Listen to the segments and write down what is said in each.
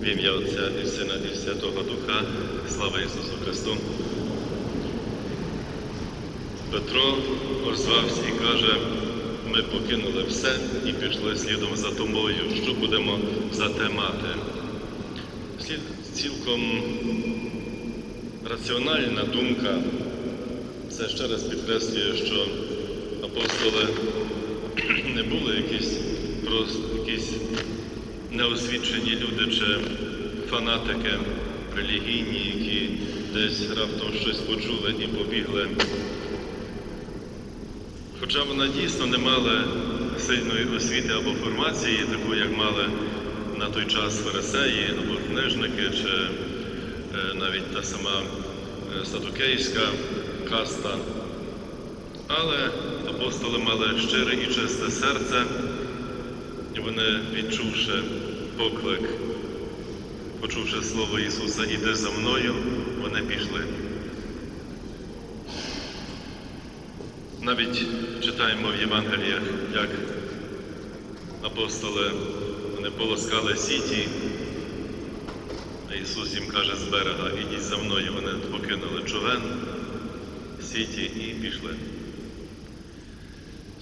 В ім'я Отця і Сина і Святого Духа, слава Ісусу Христу. Петро озвався і каже, ми покинули все і пішли слідом за тобою. Що будемо за те мати? Слід цілком раціональна думка. Це ще раз підкреслює, що апостоли не були якісь якісь неосвічені люди чи фанатики релігійні, які десь раптом щось почули і побігли. Хоча вони дійсно не мали сильної освіти або формації, такої, як мали на той час фарисеї або книжники, чи е, навіть та сама е, садукейська каста. Але апостоли мали щире і чисте серце, і вони, відчувши поклик, почувши слово Ісуса, іди за мною, вони пішли. Навіть читаємо в Євангеліях, як апостоли вони полоскали сіті, а Ісус їм каже з берега, ідіть за мною, вони покинули човен, сіті і пішли.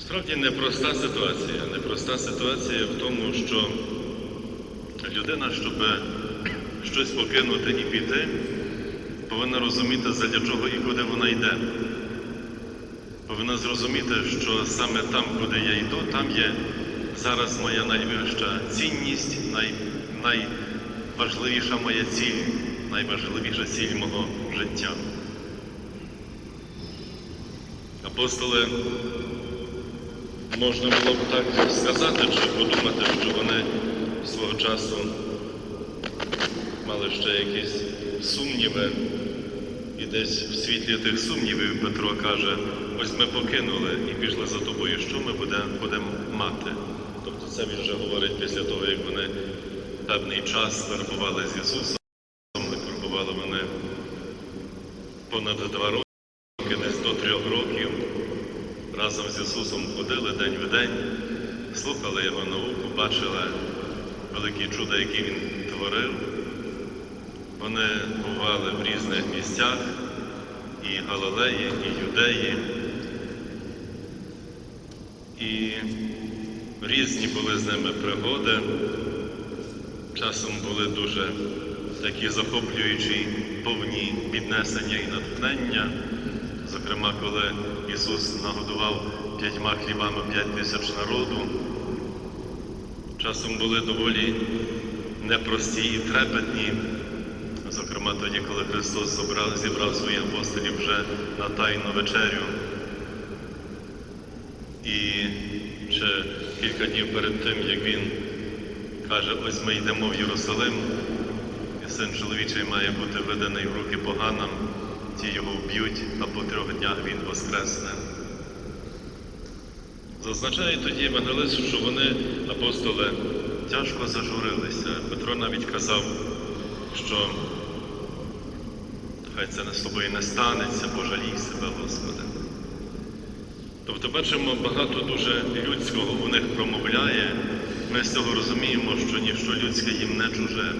Справді непроста ситуація. Непроста ситуація в тому, що людина, щоб щось покинути і піти, повинна розуміти, задля чого і куди вона йде. Повинна зрозуміти, що саме там, куди я йду, там є зараз моя найвища цінність, най, найважливіша моя ціль, найважливіша ціль мого життя. Апостоли можна було б так сказати чи подумати, що вони свого часу мали ще якісь сумніви. І десь в світлі тих сумнівів Петро каже, ось ми покинули і пішли за тобою, що ми будемо будем мати. Тобто це він вже говорить після того, як вони певний час перебували з Ісусом, перебували вони понад два роки, десь до трьох років. Разом з Ісусом ходили день в день, слухали Його науку, бачили великі чуда, які Він творив. Вони бували в різних місцях і Галилеї, і Юдеї. І різні були з ними пригоди. Часом були дуже такі захоплюючі, повні піднесення і натхнення. Зокрема, коли Ісус нагодував п'ятьма хлібами п'ять тисяч народу. Часом були доволі непрості і трепетні. Зокрема, тоді, коли Христос зібрав, зібрав своїх апостолів вже на Тайну вечерю. І ще кілька днів перед тим, як Він каже, ось ми йдемо в Єрусалим, і син чоловічий має бути виданий в руки поганам, ті його вб'ють, а по трьох днях він воскресне. Зазначає тоді Евангелист, що вони, апостоли, тяжко зажурилися. Петро навіть казав, що хай це не з тобою не станеться, пожалій себе, Господи. Тобто бачимо, багато дуже людського у них промовляє. Ми з цього розуміємо, що ніщо людське їм не чуже.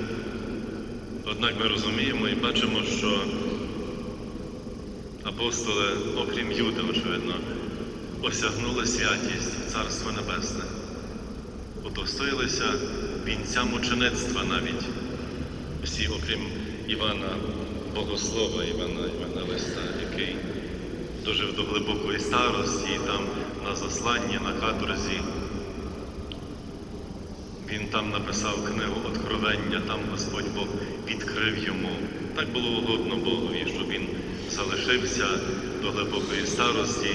Однак ми розуміємо і бачимо, що апостоли, окрім Юди, очевидно, осягнули святість Царства Небесне, удостоїлися вінця мучеництва навіть. Всі, окрім Івана Богослова, Івана Івангелиста, який дожив до глибокої старості і там на засланні, на каторзі. Він там написав книгу Откровення, там Господь Бог відкрив йому. Так було угодно Богові, щоб він залишився до глибокої старості,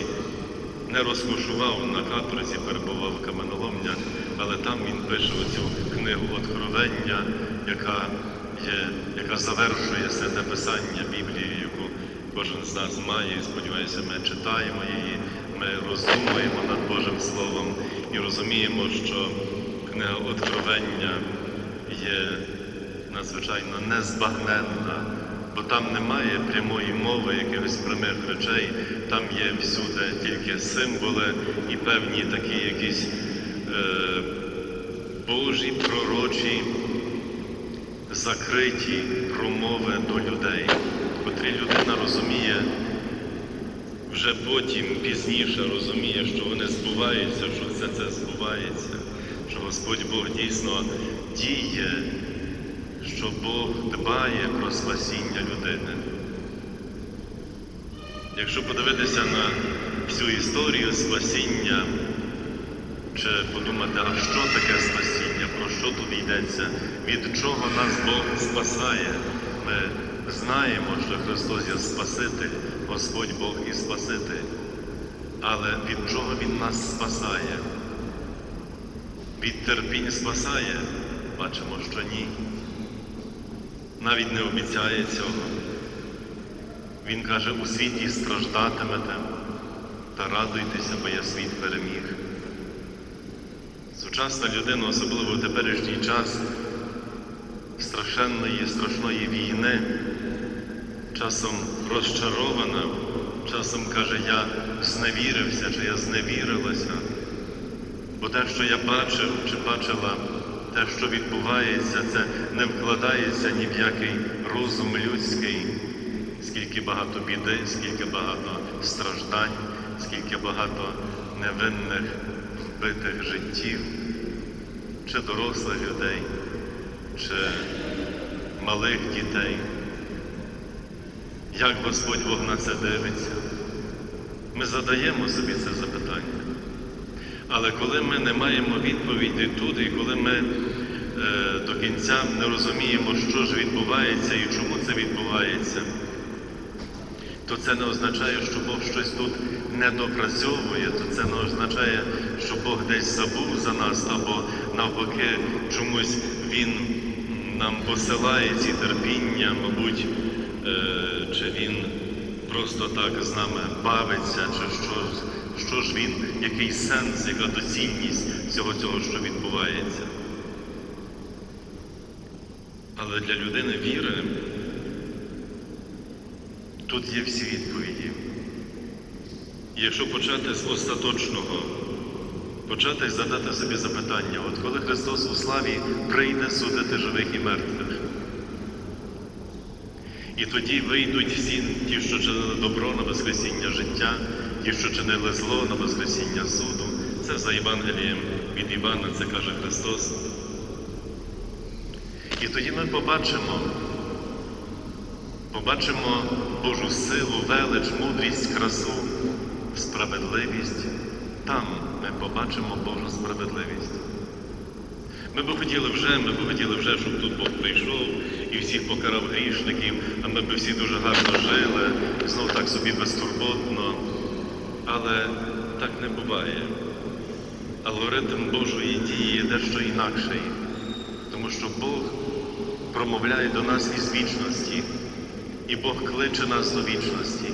не розкошував на каторзі, перебував в каменоломнях, але там він пише оцю книгу Откровення, яка є, яка завершує святе писання Біблії, яку кожен з нас має. І сподіваюся, ми читаємо її, ми роздумуємо над Божим Словом і розуміємо, що книга Откровення є надзвичайно незбагненна, бо там немає прямої мови якихось прямих речей, там є всюди тільки символи і певні такі якісь е, Божі пророчі закриті промови до людей, котрі людина розуміє, вже потім пізніше розуміє, що вони збуваються, що все це збувається, що Господь Бог дійсно діє, що Бог дбає про спасіння людини. Якщо подивитися на всю історію спасіння, чи подумати, а що таке спасіння, про що тут йдеться, від чого нас Бог спасає, ми знаємо, що Христос є Спаситель, Господь Бог і Спаситель. Але від чого Він нас спасає? Від терпінь спасає? Бачимо, що ні. Навіть не обіцяє цього. Він каже, у світі страждатимете, та радуйтеся, бо я світ переміг. Сучасна людина, особливо в теперішній час страшенної, страшної війни, часом розчарована, часом каже, я зневірився чи я зневірилася, бо те, що я бачив чи бачила, те, що відбувається, це не вкладається ні в який розум людський, скільки багато біди, скільки багато страждань, скільки багато невинних вбитих життів, чи дорослих людей, чи малих дітей. Як Господь Бог на це дивиться? Ми задаємо собі це запитання. Але коли ми не маємо відповіді тут, і коли ми е, до кінця не розуміємо, що ж відбувається і чому це відбувається, то це не означає, що Бог щось тут не допрацьовує, то це не означає, що Бог десь забув за нас, або навпаки, чомусь Він нам посилає ці терпіння, мабуть, е, чи Він просто так з нами бавиться, чи що, що ж він, який сенс, яка доцільність всього цього, що відбувається. Але для людини віри тут є всі відповіді. Якщо почати з остаточного, почати задати собі запитання, от коли Христос у славі прийде судити живих і мертвих, і тоді вийдуть всі ті, що чинили добро на Воскресіння життя, ті, що чинили зло на Воскресіння суду. Це за Євангелієм від Івана, це каже Христос. І тоді ми побачимо, побачимо Божу силу, велич, мудрість, красу, справедливість. Там ми побачимо Божу справедливість. Ми б хотіли вже, ми б хотіли вже, щоб тут Бог прийшов і всіх покарав грішників, а ми б всі дуже гарно жили, знов так собі безтурботно. Але так не буває. Алгоритм Божої дії є дещо інакший, тому що Бог промовляє до нас із вічності, і Бог кличе нас до вічності.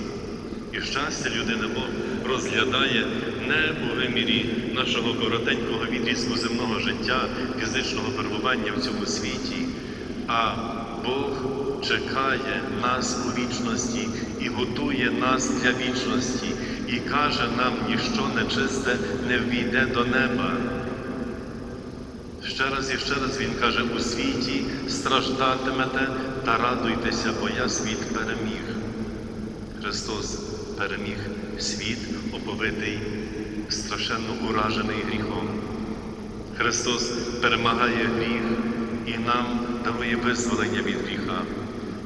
І щастя людини Бог розглядає не у вимірі нашого коротенького відрізку земного життя, фізичного перебування в цьому світі, а Бог чекає нас у вічності і готує нас для вічності, і каже нам, ніщо нечисте не ввійде до неба. Ще раз і ще раз Він каже, у світі страждатимете та радуйтеся, бо я світ переміг. Христос переміг світ, оповитий, страшенно уражений гріхом. Христос перемагає гріх і нам дарує визволення від гріха.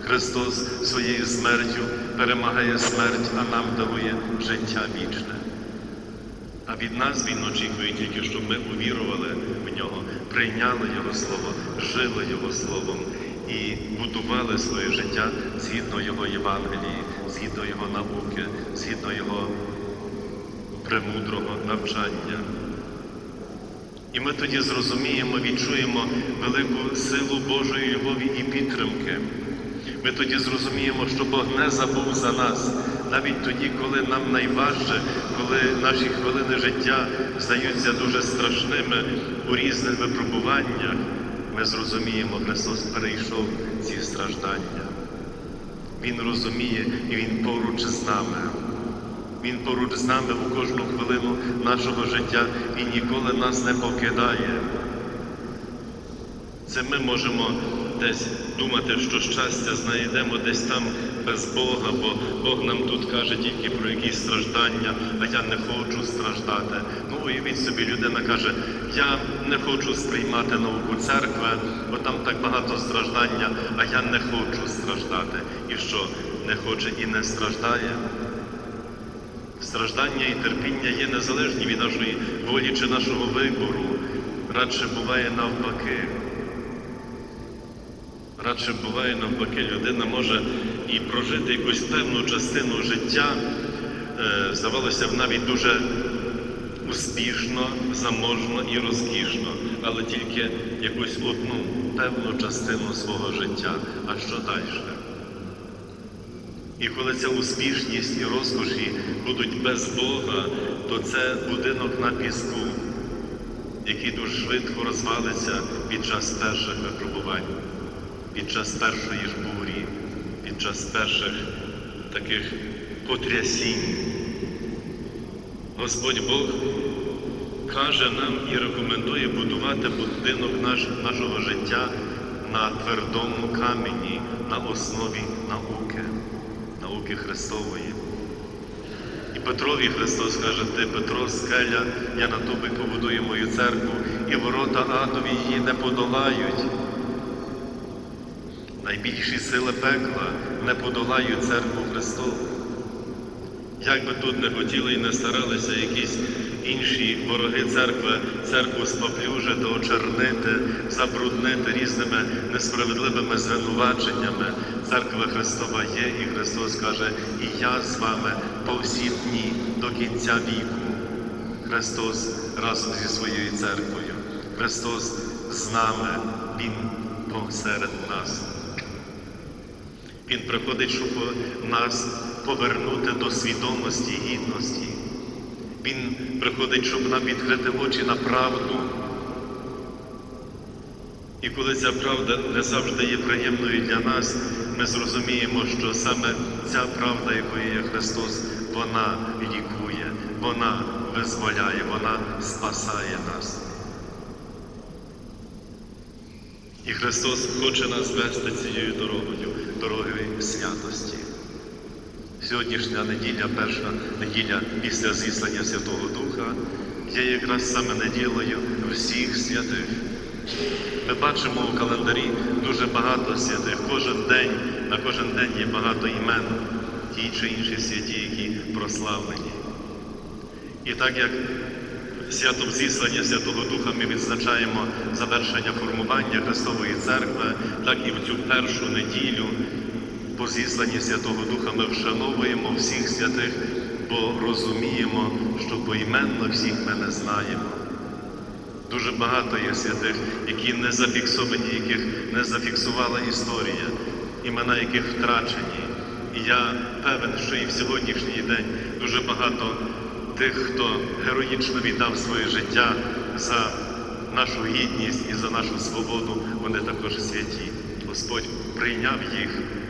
Христос своєю смертю перемагає смерть, а нам дарує життя вічне. А від нас Він очікує тільки, щоб ми увірували в нього, прийняли Його Слово, жили Його Словом і будували своє життя згідно Його Євангелії, згідно Його науки, згідно Його премудрого навчання. І ми тоді зрозуміємо, відчуємо велику силу Божої любові і підтримки. Ми тоді зрозуміємо, що Бог не забув за нас, навіть тоді, коли нам найважче, коли наші хвилини життя здаються дуже страшними у різних випробуваннях, ми зрозуміємо, Христос перейшов ці страждання. Він розуміє і Він поруч з нами. Він поруч з нами у кожну хвилину нашого життя і ніколи нас не покидає. Це ми можемо десь думати, що щастя знайдемо десь там без Бога, бо Бог нам тут каже тільки про якісь страждання, а я не хочу страждати. Ну, уявіть собі, людина каже, я не хочу сприймати науку церкви, бо там так багато страждання, а я не хочу страждати. І що, не хоче і не страждає? Страждання і терпіння є незалежні від нашої волі чи нашого вибору. Радше буває навпаки. Радше буває навпаки, людина може і прожити якусь певну частину життя, е, здавалося б, навіть дуже успішно, заможно і розкішно, але тільки якусь одну певну частину свого життя. А що далі? І коли ця успішність і розкоші будуть без Бога, то це будинок на піску, який дуже швидко розвалиться під час перших випробувань, під час першої ж бурі, під час перших таких потрясінь. Господь Бог каже нам і рекомендує будувати будинок наш, нашого життя на твердому камені, на основі науки, науки Христової. І Петрові Христос каже, ти Петро, скеля, я на тобі побудую мою церкву, і ворота адові її не подолають. Найбільші сили пекла не подолають церкву Христову. Як би тут не хотіли і не старалися якісь інші вороги церкви, церкву споплюжити, очернити, забруднити різними несправедливими звинуваченнями, церква Христова є, і Христос каже, і я з вами по всі дні до кінця віку. Христос разом зі своєю церквою. Христос з нами, Він посеред нас. Він приходить, щоб нас повернути до свідомості гідності. Він приходить, щоб нам відкрити очі на правду. І коли ця правда не завжди є приємною для нас, ми зрозуміємо, що саме ця правда, якою є Христос, вона лікує, вона визволяє, вона спасає нас. І Христос хоче нас вести цією дорогою, дорогою святості. Сьогоднішня неділя, перша неділя після зіслання Святого Духа, є якраз саме неділею всіх святих. Ми бачимо у календарі дуже багато святих. Кожен день, на кожен день є багато імен, ті чи інші святі, які прославлені. І так як святом зіслання Святого Духа ми відзначаємо завершення формування Христової Церкви, так і в цю першу неділю по зісланні Святого Духа ми вшановуємо всіх святих, бо розуміємо, що поіменно всіх ми не знаємо. Дуже багато є святих, які не зафіксовані, яких не зафіксувала історія, імена яких втрачені. І я певен, що і в сьогоднішній день дуже багато тих, хто героїчно віддав своє життя за нашу гідність і за нашу свободу, вони також святі. Господь прийняв їх,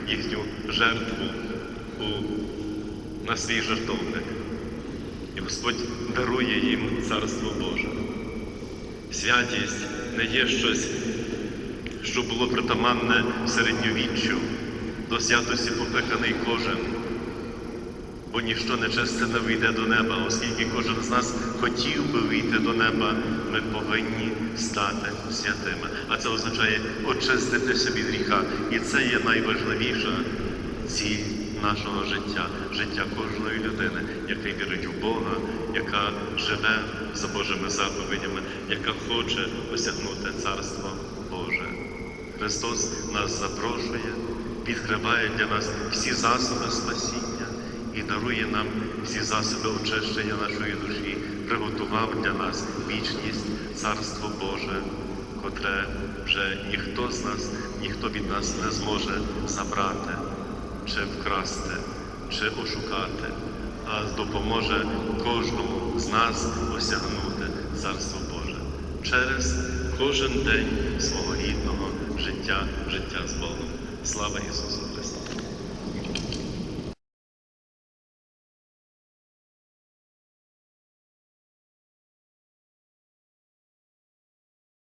їхню жертву у, на свій жертовник. І Господь дарує їм Царство Боже. Святість не є щось, що було притаманне середньовіччю, до святості покликаний кожен, бо ніщо нечисте не вийде до неба, оскільки кожен з нас хотів би вийти до неба, ми повинні стати святими. А це означає очиститися від гріха. І це є найважливіша ціль нашого життя, життя кожної людини, яка вірить в Бога, яка живе за Божими заповідями, яка хоче осягнути Царство Боже. Христос нас запрошує, відкриває для нас всі засоби спасіння і дарує нам всі засоби очищення нашої душі, приготував для нас вічність, Царство Боже, котре вже ніхто з нас, ніхто від нас не зможе забрати чи вкрасти, чи ошукати, а допоможе кожному з нас осягнути Царство Боже через кожен день свого гідного життя, життя з Богом. Слава Ісусу!